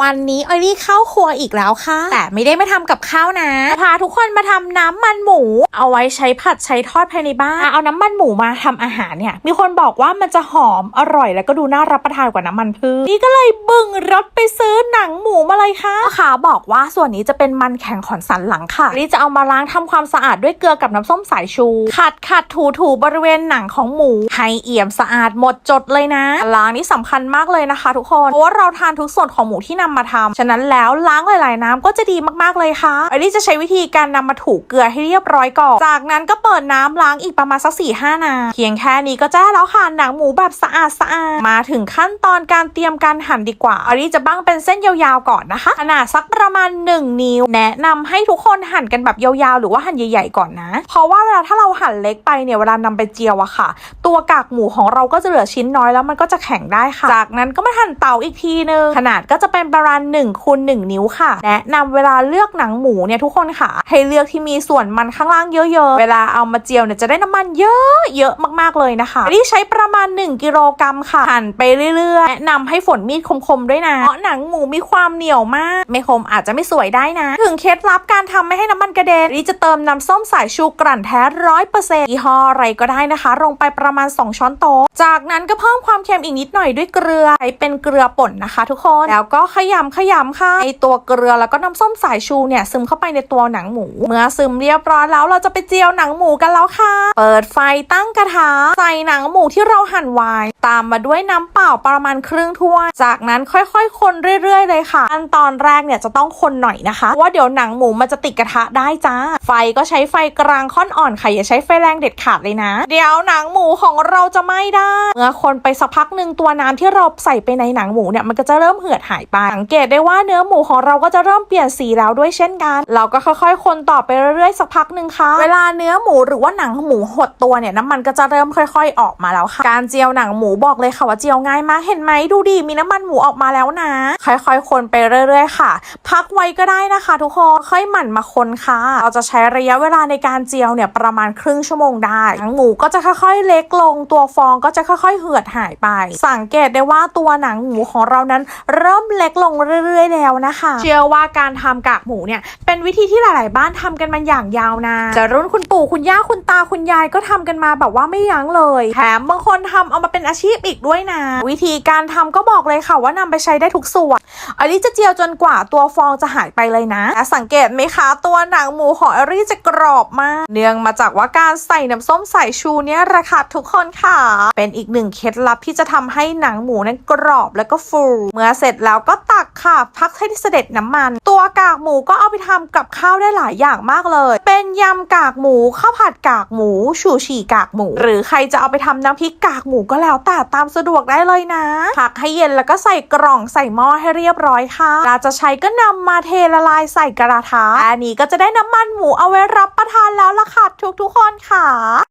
วันนี้ออยลี่เข้าครัวอีกแล้วค่ะ แต่ไม่ได้มาทำกับข้าวนะพาทุกคนมาทำน้ำมันหมู เอาไว้ใช้ผัดใช้ทอดภายในบ้านเอาน้ำมันหมูมาทำอาหารเนี่ย มีคนบอกว่ามันจะหอมอร่อยแล้วก็ดูน่ารับประทานกว่าน้ำมันพืชนี่ก็เลยบึงรถไปซื้อหนังหมูมาเลยค่ะค้าบอกว่าส่วนนี้จะเป็นมันแข็งขอนสันหลังค่ะนี่จะเอามาล้างทำความสะอาดด้วยเกลือกับน้ำส้มสายชู ขัดขัดถูถูบริเวณหนังของหมูให้เอี่ยมสะอาดหมดจดเลยนะล้างนี่สำคัญมากเลยนะคะ ทุกคนเพราะว่าเราทานทุกส่วนของหมูที่นำมาทำฉะนั้นแล้วล้างหลาย ๆ น้ำก็จะดีมากๆเลยค่ะไอรี่จะใช้วิธีการนำมาถูเกลือให้เรียบร้อยก่อน จากนั้นก็เปิดน้ำล้างอีกประมาณสักสี่ห้านาทีเพียงแค่นี้ก็จะได้แล้วค่ะหนังหมูแบบสะอาดสะอาดมาถึงขั้นตอนการเตรียมการหั่นดีกว่าไอรี่จะบ้างเป็นเส้นยาวๆก่อนนะคะขนาดสักประมาณ 1 นิ้ว แนะนำให้ทุกคนหั่นกันแบบยาวๆ หรือว่าหั่นใหญ่ๆก่อนนะ เพราะว่าเวลาถ้าเราหั่นเล็กไปเนี่ยเวลานำไปเจียวอะค่ะ ตัวกากหมูของเราก็จะเหลือชิ้นน้อยแล้วมันก็จะแข็งได้ค่ะ จากนั้นก็มาหั่นเตาอีกทีนึงขนาดก็จะเป็นประมาณ1คูณ1นิ้วค่ะ แนะนำเวลาเลือกหนังหมูเนี่ยทุกคนค่ะ ให้เลือกที่มีส่วนมันข้างล่างเยอะๆ เวลาเอามาเจียวเนี่ยจะได้น้ำมันเยอะเยอะมากๆเลยนะคะนี่ใช้ประมาณ 1กิโลกรัมค่ะหั่นไปเรื่อยๆแนะนำให้ฝนมีดคมๆด้วยนะเพราะหนังหมูมีความเหนียวมากไม่คมอาจจะไม่สวยได้นะ ถึงเคล็ดลับการทำไม่ให้น้ำมันกระเด็นนี่จะเติมน้ำส้มสายชูกลั่นแท้ร้อยเปอร์เซ็นต์ยี่ห้ออะไรก็ได้นะคะ ลงไปประมาณ 2 ช้อนโต๊ะจากนั้นก็เพิ่มความเค็มอีกนิดหน่อยด้วยเกลือใช้เป็นเกลือป่นนะคะ ทุกคนแล้วก็ขยำขยำค่ะไอตัวเกลือแล้วก็น้ำส้มสายชูเนี่ยซึมเข้าไปในตัวหนังหมู เมื่อซึมเรียบร้อยแล้วเราจะไปเจียวหนังหมูกันแล้วค่ะ เปิดไฟตั้งกระทะใส่หนังหมูที่เราหั่นไว้ ตามมาด้วยน้ำเปล่าประมาณครึ่งถ้วย จากนั้นค่อยๆ คนเรื่อยๆ เลยค่ะขั้นตอนแรกเนี่ยจะต้องคนหน่อยนะคะเพราะว่าเดี๋ยวหนังหมูมันจะติดกระทะได้จ้า ไฟก็ใช้ไฟกลางค่อนอ่อนค่ะอย่าใช้ไฟแรงเด็ดขาดเลยนะ เดี๋ยวหนังหมูของเราจะไหม้ได้ เมื่อคนไปสักพักหนึ่งตัวน้ำที่เราใส่ไปในหนังหมูเนี่ยมันก็จะเริ่มเหือดหายไปสังเกตได้ว่าเนื้อหมูของเราก็จะเริ่มเปลี่ยนสีแล้วด้วยเช่นกัน เราก็ค่อยๆ คนต่อไปเรื่อยๆ สักพักหนึ่งค่ะ เวลาเนื้อหมูหรือว่าหนังหมูหดตัวเนี่ยน้ำมันก็จะเริ่มค่อย ๆ ออกมาแล้วค่ะ การเจียวหนังหมูบอกเลยค่ะว่าเจียวง่ายมากเห็นไหมดูดิมีน้ำมันหมูออกมาแล้วนะ ค่อยๆ คนไปเรื่อยๆ ค่ะ พักไว้ก็ได้นะคะ ทุกคนค่อยหมั่นมาคนค่ะ เราจะใช้ระยะเวลาในการเจียวเนี่ยประมาณครึ่งชั่วโมงได้หนังหมูก็จะค่อยๆ เล็กลงตัวฟองก็จะค่อยๆ เหือดหายไป สังเกตได้ว่าตัวหนังหมูของเรานั้นเริ่มเล็กลงเรื่อยๆแล้วนะคะ เชื่อว่าการทำกากหมูเนี่ยเป็นวิธีที่หลาย ๆ บ้านทำกันมาอย่างยาวนานจะรุ่นคุณปู่คุณย่าคุณตาคุณยายก็ทำกันมาแบบว่าไม่ยั้งเลยแถมบางคนทำเอามาเป็นอาชีพอีกด้วยนะ วิธีการทำก็บอกเลยค่ะว่านำไปใช้ได้ทุกส่วนอลิจะเจียวจนกว่าตัวฟองจะหายไปเลยนะและสังเกตไหมคะ ตัวหนังหมูของอลิจะกรอบมาก เนื่องมาจากว่าการใส่น้ำส้มสายชูเนี่ยราคาทุกคนค่ะ เป็นอีกหนึ่งเคล็ดลับที่จะทำให้หนังหมูนั้นกรอบแล้วก็ฟู เมื่อเสร็จแล้วก็ตักค่ะ พักให้เสด็จน้ำมัน ตัวกากหมูก็เอาไปทำกับข้าวได้หลายอย่างมากเลย เป็นยำกากหมูข้าวผัดกากหมู ชูชีกากหมู หรือใครจะเอาไปทำน้ำพริกกากหมูก็แล้วแต่ตามสะดวกได้เลยนะพักให้เย็นแล้วก็ใส่กล่องใส่หม้อให้เรียบร้อยค่ะเราจะใช้ก็นำมาเทละลายใส่กระทะอันนี้ก็จะได้น้ำมันหมูเอาไว้รับประทานแล้วล่ะค่ะทุกๆคนค่ะ